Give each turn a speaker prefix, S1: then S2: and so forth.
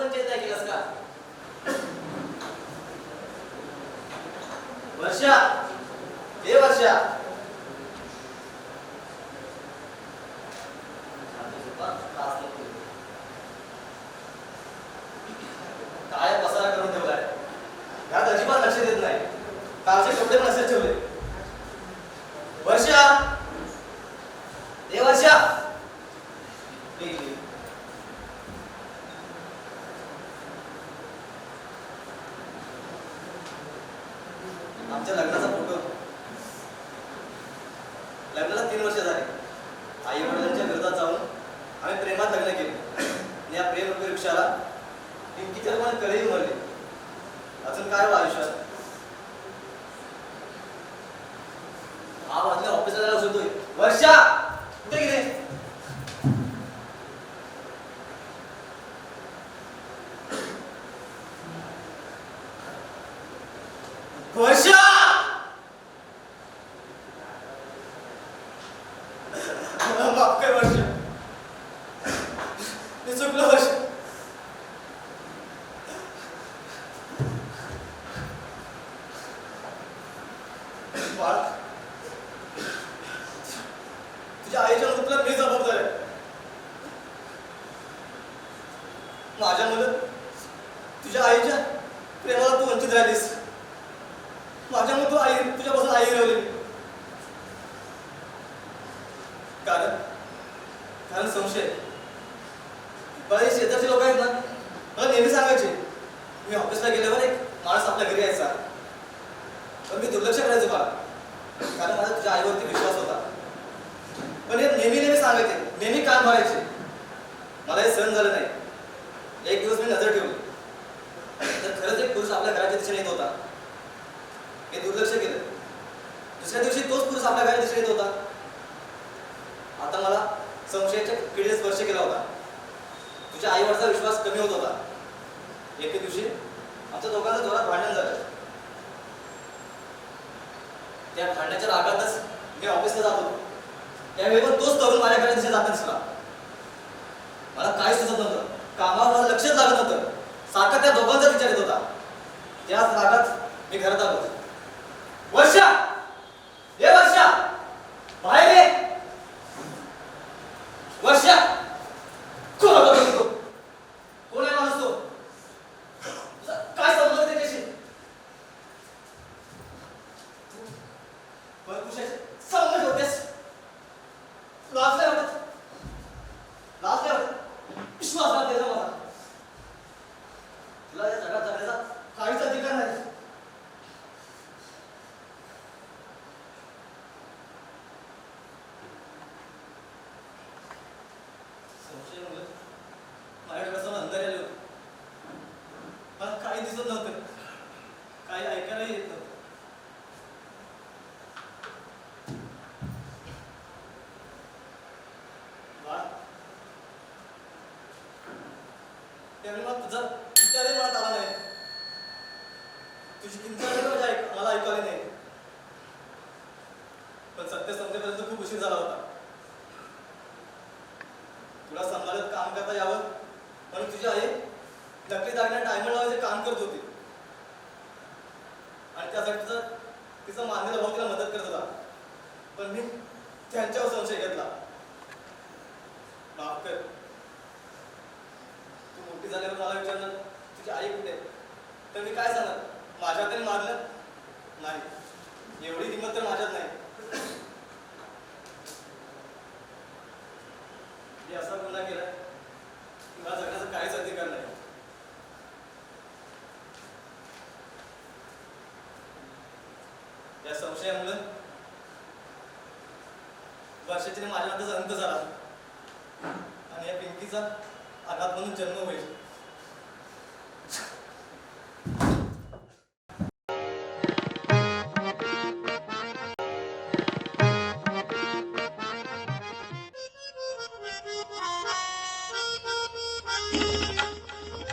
S1: こっちへいただきますかわしゃえわしゃ काय पसारा करून ठेवलाय यात अजिबात लक्ष देत नाही कालचे कपडे पण असेच ठेवले वर्षा ए वर्षा आमच्या लग्नाचा फोटो. लग्नाला तीन वर्ष झाले. आई वडिलांच्या विरोधात जाऊन आम्ही प्रेमात लग्न केले. आणि या प्रेम वृक्षाला पिंकीच्या पण कडेही उमरले अजून काय हो आयुष्यात? हा वाजल्या ऑफिसला जायला सुटतोय. वर्षा कुठे गेले? वर्षा मला माफ कर वर्षा. मी चुकलो वर्षा. तुझ्या आईच्या तुला मी जबाबदार आहे. माझ्यामुळे तुझ्या आईच्या प्रेमाला तू वंचित राहिलीस. माझ्यामुळे तू आई तुझ्यापासून आई हिरवली. कारण कारण संशय. मला हे शेजारचे लोक आहेत ना मला नेहमी सांगायचे मी ऑफिसला गेल्यावर एक माणूस आपल्या घरी यायचा. पण मी दुर्लक्ष करायचो बा कारण माझा तुझ्या आईवरती विश्वास होता. पण हे नेहमी नेहमी सांगायचे नेहमी काम भरायचे. मला हे सहन झालं नाही. एक दिवस मी नजर ठेवली. तर खरंच एक पुरुष आपल्या घराच्या दिशेने येत होता. हे दुर्लक्ष केलं. दुसऱ्या दिवशी तोच पुरुष आपल्या घराच्या दिशेने येत होता. आता मला संशयाच्या किडीने स्पर्श केला होता. तुझ्या आईवरचा विश्वास कमी होत होता. एके दिवशी आमच्या दोघांचं जोरात भांडण झालं. त्या भांडण्याच्या रागातच मी ऑफिसला जात होतो. त्यावेळी पण तोच तरुण माझ्याकडे तिथे जात दिसला मला काय सुचत नव्हतं. कामावर लक्षच लागत नव्हतं. सारखा त्या दोघांचा विचार येत होता. त्याच रागात मी घरात आलो वर्षा! हे वर्षा बाहेर ये वर्षा कोण होता तो तो? कोण आहे माणूस तो तुझा काय संबंध आहे त्याच्याशी पण तुझ्या संबंध होतेस लाज नाही वाटत लाज नाही वाटत विश्वास नाही त्याचा मला तुला या जगात जगण्याचा काहीच अधिकार नाही संशय मुलं माझ्या डोळ्यासमोर अंधारे आले होते मला काही दिसत नव्हतं काही ऐकायलाही येत नव्हतं बाळ त्यावेळी मला तुझा विचारही मला आला नाही. तुझी किंचाळही माझ्या ऐक मला ऐकू आली नाही. पण सत्य संध्येपर्यंत खूप उशीर झाला होता. तुला समाजात काम करता यावं म्हणून तुझी आई नकली दागिना टायमर लावायचे काम करत होती. आणि त्यासाठी तिचा तिचा मानलेला भाऊ तिला मदत करत होता. पण मी त्यांच्यावर संशय घेतला. माफ कर. मोठी झाल्यावर मला विचारलं तुझी आई कुठे? तर मी काय सांगणार? माझ्या तरी मारलं? नाही. एवढी हिंमत तर माझ्यात नाही. मी असा गुन्हा केला की मला जगण्याचा काहीच अधिकार नाही. या संशयामुळे वर्षाचे माझ्या अंत झाला. आणि या पिंकीचा अनाथ म्हणून जन्म होईल.